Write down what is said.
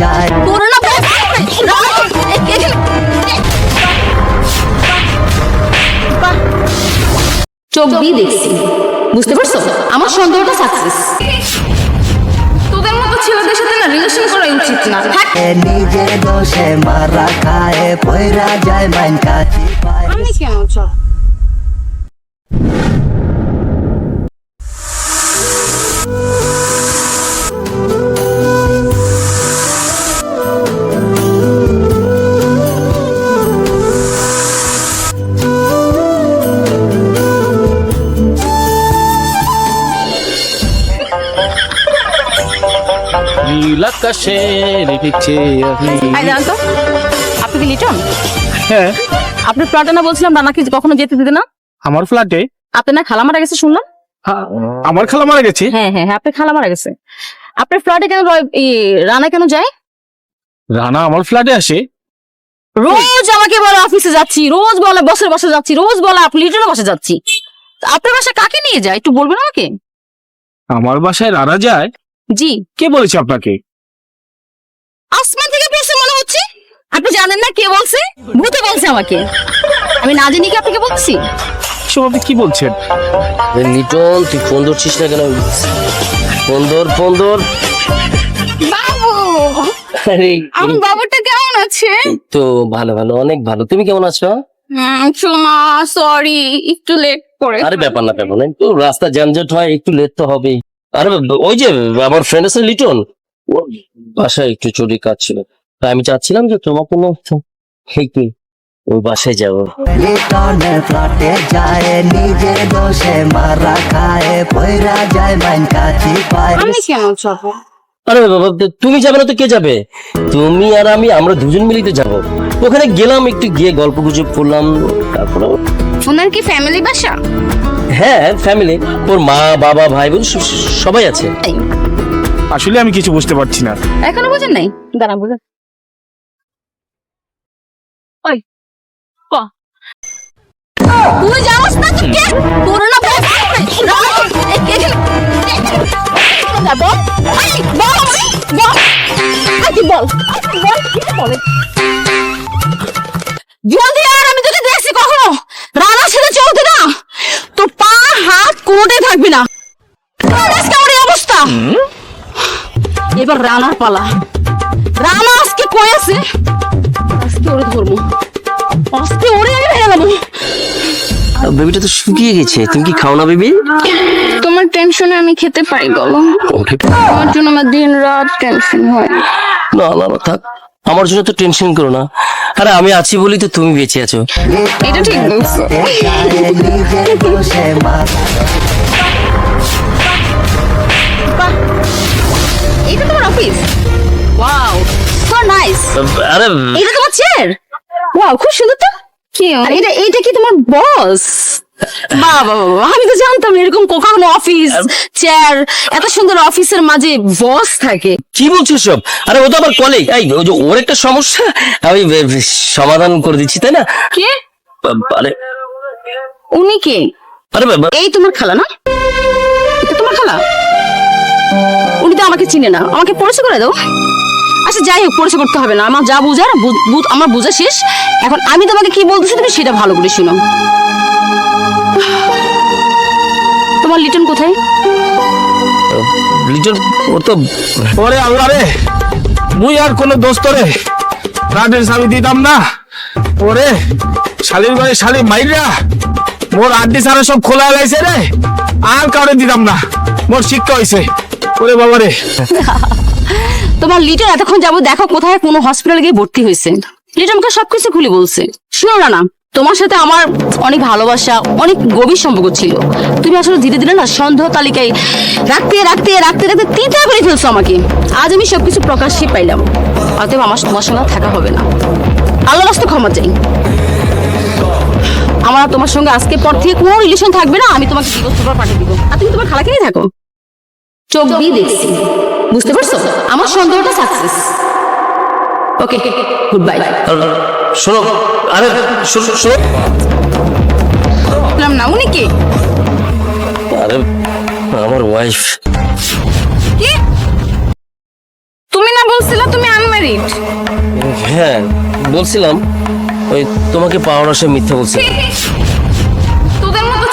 যায় পুরোনো চোখ দিয়ে দেখছি। বুঝতে পারছ? আমার সন্দেহটা সাকসেস। তোদের মতো ছেলেদের সাথে না রিলেশন করা উচিত না। নিজের দোষে মারা খায় পয়রা যায় মাইন কাছি পায়। আমি কেন চল? নীল আকাশে রেখেছে আমি আই জান তো। আপনি কি লিটন? হ্যাঁ। আপনি ফ্ল্যাটে না বলছিলাম রানাকে কখনো যেতে দিতে না? আমার ফ্ল্যাটে আপনি না খালা মারা গেছে শুনলাম? আমার খালা মারা গেছে? হ্যাঁ হ্যাঁ হ্যাঁ আপনি খালা মারা গেছে। আপনার ফ্ল্যাটে কেন রানা কেন যায়? রানা আমার ফ্ল্যাটে আসে। রোজ আমাকে বলে অফিসে যাচ্ছি রোজ বলে বসে বসে যাচ্ছি রোজ বলে আপনি লিটনের বাসে যাচ্ছি। আপনার বাসায় কাকে নিয়ে যায়? একটু বলবেন আমাকে? আমার বাসায় রানা যায়? জি। কে বলেছে আপনাকে? আসমান থেকে পড়ছে মনে হচ্ছে। আপনি জানেন না কে বলছে? ভূতে বলছে আমাকে। আমি না জানি কি আপনাকে বলছি। সব আপনি কি বলছেন? এ লিটন তুই ফোন ধরছিস না কেন? ফোন ধর ফোন ধর। বাবু! আরে আমার বাবুটা কেমন আছে? তো ভালো ভালো অনেক ভালো। তুমি কেমন আছো? সোমা সরি একটু লেট করে আরে ব্যাপার না ব্যাপার না। একটু রাস্তা যানজট হয় একটু লেট তো হবেই। আরে ওই যে আমার ফ্রেন্ড আছে লিটন। ও বাসায় একটু চুরি কাজ ছিল। তাই আমি চাচ্ছিলাম যে তোমার কোনো একটু ওই বাসায় যাব। লিটনের ফ্ল্যাটে যায় নিজের দোষে মারা খায় পয়রা যায় মাইন কাছি পায়। আমি কেন যাব? আরে বাবা তুমি যাবে না তো কে যাবে? তুমি আর আমি আমরা দুজন মিলিত যাব। ওখানে গেলাম একটু গিয়ে গল্প গুজব করলাম তারপরে ওনার কি ফ্যামিলি বাসা? হ্যাঁ ফ্যামিলি ওর মা বাবা ভাই বোন সবাই আছে। আসলে আমি কিছু বুঝতে পারছি না। এখনও বুঝেন নাই? দাঁড়া বুঝেন। ওই, ক? তুই যাস না তুই বল। বল বল। বল। বল? বল বল বলে? এবার রানার পালা। রানা আজকে কই আছে? আজকে ওরে ধরবো। আজকে ওরে আমি মেরে নেব বেবিটা তো শুকিয়ে গেছে। তুমি কি খাও না বেবি? তোমার টেনশনে আমি খেতে পাই বলো। আমার জন্য আমার দিন রাত টেনশন হয়। না না না থাক। আমার জন্য তো টেনশন করো না। আরে আমি আছি বলি তো তুমি বেঁচে আছো। এটা ঠিক বলছো। আরে এটা তোমার চেয়ার ওয়াও খুব সুন্দর তো। কি এটা এটা কি তোমার বস বাবা বাবা আমি তো জানতাম এরকম কখনো অফিস চেয়ার এত সুন্দর অফিসের মাঝে বস থাকে। কি বলছো সব? আরে ও তো কলিগ এই ওই যে ওর একটা সমস্যা? আমি সমাধান করে দিচ্ছি তাই না? কে? আরে উনি কে? আরে এই তোমার খালা না? এটা তোমার খালা? উনি তো আমাকে চিনে না। আমাকে পরিচয় করে দাও। আচ্ছা যাই হোক পরিচয় করতে হবে না। আমার যা বুঝার আমার বোঝা শেষ। এখন আমি তোমাকে কি বলতেছি তুমি সেটা ভালো করে শুনো। তোমার লিটন কোথায়? লিটন ওর তো ওরে আল্লাহ রে মুই আর কোনো দোস্ত রে। রাতের স্বামী দিতাম না। ওরে শালির ঘরে শালি মাইরা মোর আড্ডি সারা সব খোলা লাইছে রে। আর কাউরে দিতাম না। মোর শিক্ষা হইছে। ওরে বাবা রে। তোমার লিটন এতক্ষণ যাব দেখো কোথায় কোনো হসপিটালে গিয়ে ভর্তি হয়েছে। লিটন আমাকে সবকিছু খুলে বলছে। শুনো না না তোমার সাথে আমার অনেক ভালোবাসা, অনেক গভীর সম্পর্ক ছিল। তুমি আসলে ধীরে ধীরে না সন্দেহ তালিকায় রাখতে রাখতে রাখতে রাখতে তিনটা করে ফেলছো আমাকে। আজ আমি সবকিছু প্রকাশ্যে পাইলাম। অতএব আমার তোমার সঙ্গে থাকা হবে না। আল্লাহ রাস্তা ক্ষমা চাই। আমার তোমার সঙ্গে আজকে পর থেকে কোনো রিলেশন থাকবে না। আমি তোমাকে পাঠিয়ে দিব। আর তুমি তোমার খালাকে নিয়ে থাকো। চোখ দিয়ে দেখছি। বুঝতে পারছ? আমার সন্দেহটা সাকসেস ওকে গুড বাই আর শোনো আরে শোনো শোনো। বললাম না উনি কে? আরে আমার ওয়াইফ কি? তুমি না বলছিলা তুমি আনম্যারিড হ্যাঁ বলছিলাম ওই তোমাকে পাওয়ার আশা মিথ্যা বলছি